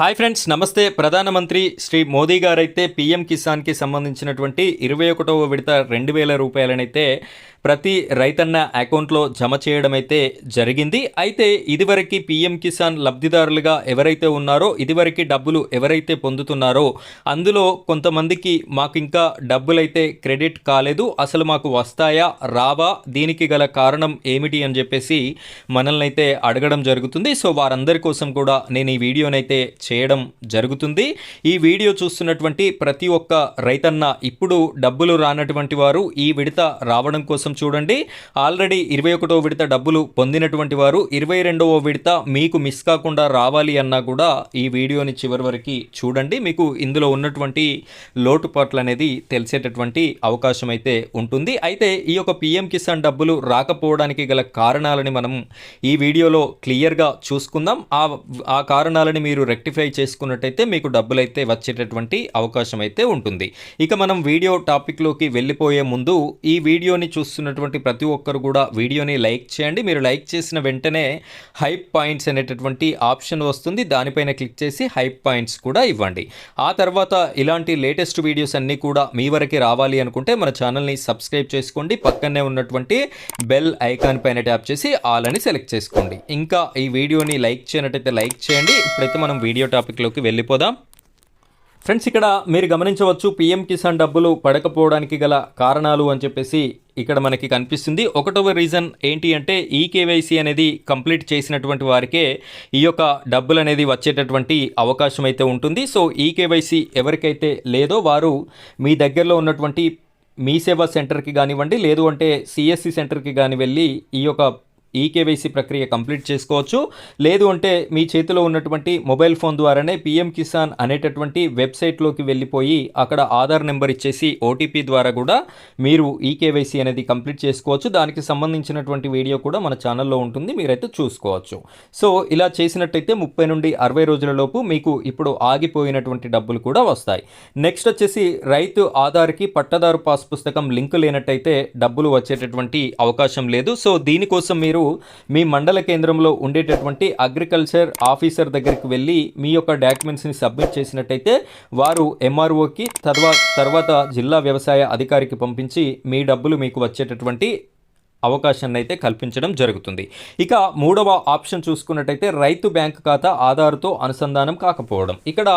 Hi friends నమస్తే. ప్రధానమంత్రి శ్రీ మోదీ గారైతే పీఎం కిసాన్కి సంబంధించినటువంటి ఇరవై ఒకటవ విడత రెండు వేల రూపాయలనైతే ప్రతి రైతన్న అకౌంట్లో జమ చేయడం అయితే జరిగింది. అయితే ఇదివరకు పీఎం కిసాన్ లబ్ధిదారులుగా ఎవరైతే ఉన్నారో ఇదివరకు డబ్బులు ఎవరైతే పొందుతున్నారో అందులో కొంతమందికి మాకు ఇంకా డబ్బులైతే క్రెడిట్ కాలేదు. అసలు మాకు వస్తాయా రావా దీనికి గల కారణం ఏమిటి అని చెప్పేసి మనల్ని అయితే అడగడం జరుగుతుంది. సో వారందరి కోసం కూడా నేను ఈ వీడియోనైతే చేయడం జరుగుతుంది. ఈ వీడియో చూస్తున్నటువంటి ప్రతి ఒక్క రైతన్న ఇప్పుడు డబ్బులు రానటువంటి వారు ఈ విడత రావడం కోసం చూడండి. ఆల్రెడీ ఇరవై ఒకటో విడత డబ్బులు పొందినటువంటి వారు ఇరవై రెండవ విడత మీకు మిస్ కాకుండా రావాలి అన్నా కూడా ఈ వీడియోని చివరి వరకు చూడండి. మీకు ఇందులో ఉన్నటువంటి లోటుపాట్లు అనేది తెలిసేటటువంటి అవకాశం అయితే ఉంటుంది. అయితే ఈ యొక్క పిఎం కిసాన్ డబ్బులు రాకపోవడానికి గల కారణాలని మనం ఈ వీడియోలో క్లియర్గా చూసుకుందాం. ఆ ఆ కారణాలని మీరు రెక్టిఫై చేసుకున్నట్టయితే మీకు డబ్బులు అయితే వచ్చేటటువంటి అవకాశం అయితే ఉంటుంది. ఇక మనం వీడియో టాపిక్లోకి వెళ్ళిపోయే ముందు ఈ వీడియోని చూస్తున్నటువంటి ప్రతి ఒక్కరు కూడా వీడియోని లైక్ చేయండి. మీరు లైక్ చేసిన వెంటనే హైప్ పాయింట్స్ అనేటటువంటి ఆప్షన్ వస్తుంది. దానిపైన క్లిక్ చేసి హైప్ పాయింట్స్ కూడా ఇవ్వండి. ఆ తర్వాత ఇలాంటి లేటెస్ట్ వీడియోస్ అన్నీ కూడా మీ వరకు రావాలి అనుకుంటే మన ఛానల్ని సబ్స్క్రైబ్ చేసుకోండి. పక్కనే ఉన్నటువంటి బెల్ ఐకాన్ పైన ట్యాప్ చేసి ఆల్ అని సెలెక్ట్ చేసుకోండి. ఇంకా ఈ వీడియోని లైక్ చేయనట్టయితే లైక్ చేయండి. ఇప్పుడైతే మనం వీడియో టాపిక్లోకి వెళ్ళిపోదాం. ఫ్రెండ్స్ ఇక్కడ మీరు గమనించవచ్చు పిఎం కిసాన్ డబ్బులు పడకపోవడానికి గల కారణాలు అని చెప్పేసి ఇక్కడ మనకి కనిపిస్తుంది. ఒకటవ రీజన్ ఏంటి అంటే ఈ కేవైసీ అనేది కంప్లీట్ చేసినటువంటి వారికే ఈ యొక్క డబ్బులు అనేది వచ్చేటటువంటి అవకాశం అయితే ఉంటుంది. సో ఈ కేవైసీ ఎవరికైతే లేదో వారు మీ దగ్గరలో ఉన్నటువంటి మీ సేవా సెంటర్కి కానివ్వండి లేదు అంటే సిఎస్సి సెంటర్కి కానీ వెళ్ళి ఈ యొక్క ఈ కేవైసీ ప్రక్రియ కంప్లీట్ చేసుకోవచ్చు. లేదు అంటే మీ చేతిలో ఉన్నటువంటి మొబైల్ ఫోన్ ద్వారానే పిఎం కిసాన్ అనేటటువంటి వెబ్సైట్లోకి వెళ్ళిపోయి అక్కడ ఆధార్ నెంబర్ ఇచ్చేసి ఓటీపీ ద్వారా కూడా మీరు ఈ కేవైసీ అనేది కంప్లీట్ చేసుకోవచ్చు. దానికి సంబంధించినటువంటి వీడియో కూడా మన ఛానల్లో ఉంటుంది. మీరైతే చూసుకోవచ్చు. సో ఇలా చేసినట్టయితే ముప్పై నుండి అరవై రోజులలోపు మీకు ఇప్పుడు ఆగిపోయినటువంటి డబ్బులు కూడా వస్తాయి. నెక్స్ట్ వచ్చేసి రైతు ఆధార్కి పట్టదారు పాస్ పుస్తకం లింక్ లేనట్టయితే డబ్బులు వచ్చేటటువంటి అవకాశం లేదు. సో దీనికోసం మీరు మీ మండల కేంద్రంలో ఉండేటటువంటి అగ్రికల్చర్ ఆఫీసర్ దగ్గరికి వెళ్ళి మీ యొక్క డాక్యుమెంట్స్ని సబ్మిట్ చేసినట్టయితే వారు ఎంఆర్ఓకి తర్వాత తర్వాత జిల్లా వ్యవసాయ అధికారికి పంపించి మీ డబ్బులు మీకు వచ్చేటటువంటి అవకాశాన్ని అయితే కల్పించడం జరుగుతుంది. ఇక మూడవ ఆప్షన్ చూసుకున్నట్టయితే రైతు బ్యాంక్ ఖాతా ఆధార్తో అనుసంధానం కాకపోవడం. ఇక్కడ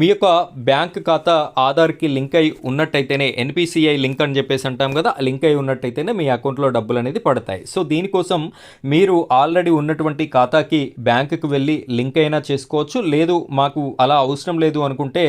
మీ యొక్క బ్యాంక్ ఖాతా ఆధార్కి లింక్ అయి ఉన్నట్టయితేనే ఎన్పిసిఐ లింక్ అని చెప్పేసి అంటాం కదా లింక్ అయి ఉన్నట్టయితేనే మీ అకౌంట్లో డబ్బులు అనేది పడతాయి. సో దీనికోసం మీరు ఆల్రెడీ ఉన్నటువంటి ఖాతాకి బ్యాంకుకి వెళ్ళి లింక్ అయినా చేసుకోవచ్చు. లేదు మాకు అలా అవసరం లేదు అనుకుంటే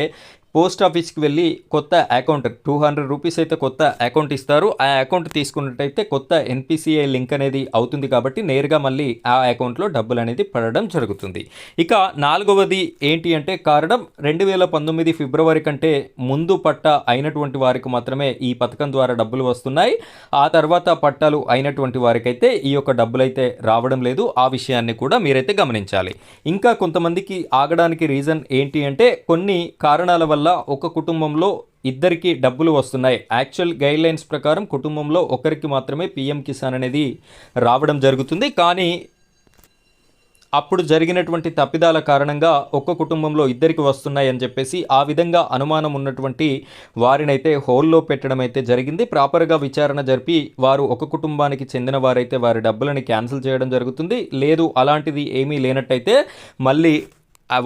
పోస్ట్ ఆఫీస్కి వెళ్ళి కొత్త అకౌంట్ టూ హండ్రెడ్ రూపీస్ అయితే కొత్త అకౌంట్ ఇస్తారు. ఆ అకౌంట్ తీసుకున్నట్టయితే కొత్త ఎన్పిసిఐ లింక్ అనేది అవుతుంది కాబట్టి నేరుగా మళ్ళీ ఆ అకౌంట్లో డబ్బులు అనేది పడడం జరుగుతుంది. ఇక నాలుగవది ఏంటి అంటే కారణం రెండు వేల పంతొమ్మిది ఫిబ్రవరి కంటే ముందు పట్ట అయినటువంటి వారికి మాత్రమే ఈ పథకం ద్వారా డబ్బులు వస్తున్నాయి. ఆ తర్వాత పట్టాలు అయినటువంటి వారికైతే ఈ యొక్క డబ్బులు అయితే రావడం లేదు. ఆ విషయాన్ని కూడా మీరైతే గమనించాలి. ఇంకా కొంతమందికి ఆగడానికి రీజన్ ఏంటి అంటే కొన్ని కారణాల వల్ల ఒక కుటుంబంలో ఇద్దరికి డబ్బులు వస్తున్నాయి. యాక్చువల్ గైడ్ లైన్స్ ప్రకారం కుటుంబంలో ఒకరికి మాత్రమే పిఎం కిసాన్ అనేది రావడం జరుగుతుంది. కానీ అప్పుడు జరిగినటువంటి తప్పిదాల కారణంగా ఒక్క కుటుంబంలో ఇద్దరికి వస్తున్నాయి అని చెప్పేసి ఆ విధంగా అనుమానం ఉన్నటువంటి వారినైతే హోల్లో పెట్టడం అయితే జరిగింది. ప్రాపర్గా విచారణ జరిపి వారు ఒక కుటుంబానికి చెందిన వారైతే వారి డబ్బులని క్యాన్సిల్ చేయడం జరుగుతుంది. లేదు అలాంటిది ఏమీ లేనట్టయితే మళ్ళీ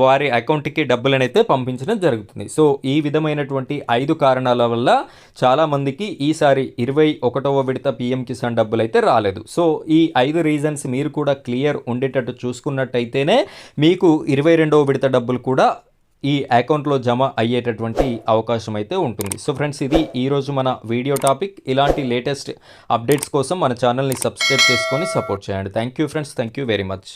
వారి అకౌంట్కి డబ్బులను అయితే పంపించడం జరుగుతుంది. సో ఈ విధమైనటువంటి ఐదు కారణాల వల్ల చాలామందికి ఈసారి ఇరవై ఒకటవ విడత పిఎం కిసాన్ డబ్బులు అయితే రాలేదు. సో ఈ ఐదు రీజన్స్ మీరు కూడా క్లియర్ ఉండేటట్టు చూసుకున్నట్టయితేనే మీకు ఇరవై రెండవ విడత డబ్బులు కూడా ఈ అకౌంట్లో జమ అయ్యేటటువంటి అవకాశం అయితే ఉంటుంది. సో ఫ్రెండ్స్ ఇది ఈరోజు మన వీడియో టాపిక్. ఇలాంటి లేటెస్ట్ అప్డేట్స్ కోసం మన ఛానల్ని సబ్స్క్రైబ్ చేసుకొని సపోర్ట్ చేయండి. Thank you friends. Thank you very much.